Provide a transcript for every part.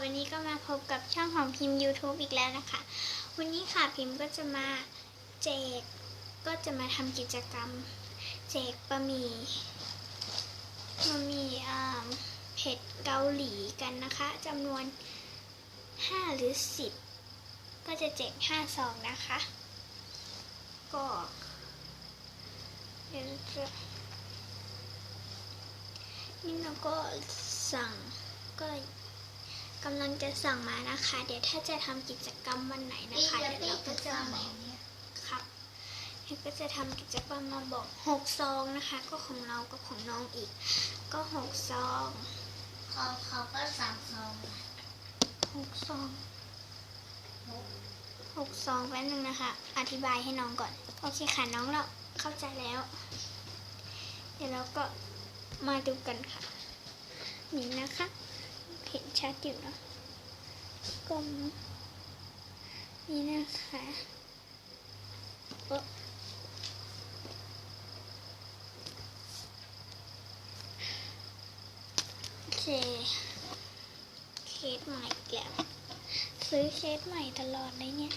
วันนี้ก็มาพบกับช่องของพิมพ์ YouTube อีกแล้วนะคะ วันนี้ค่ะพิมพ์ก็จะมาแจก ก็จะมาทำกิจกรรม แจกบะหมี่บะหมี่อ่าเผ็ดเกาหลีกันนะคะจำนวน 5 หรือ 10 ก็จะแจก5ซองนะคะ ก็เดี๋ยวจะนี่เราก็สั่งก็ กำลังจะสั่งมานะคะ เดี๋ยวถ้าจะทำกิจกรรมวันไหนนะคะเดี๋ยวเราก็จะบอกครับเดี๋ยวก็จะทำกิจกรรมมาบอกหกซองนะคะ ก็ของเราก็ของน้องอีก ก็หกซองเขาเขาก็สามซองหกซองหกซองแป๊บนึงนะคะ อธิบายให้น้องก่อน โอเคค่ะน้องเราเข้าใจแล้ว เดี๋ยวเราก็มาดูกันค่ะ นี่นะคะ เห็นชัดอยู่เนอะก็นี่นะคะโอเค เคสใหม่อีกแล้วซื้อเคสใหม่ตลอดเลยเนี่ย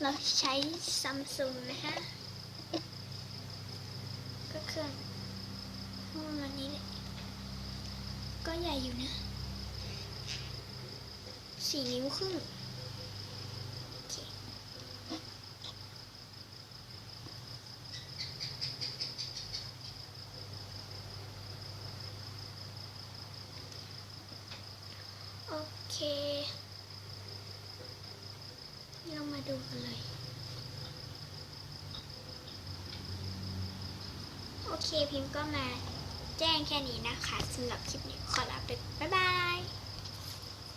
เราใช้ซัมซุงนะคะ ก็เครื่องประมาณนี้เลย ก็ใหญ่อยู่นะสี่นิ้วครึ่งโอเคเคเรามาดูกันเลย โอเคพิมพ์ก็มา แจ้งแค่นี้นะคะสำหรับคลิปนี้ขอลาไปบ๊ายบาย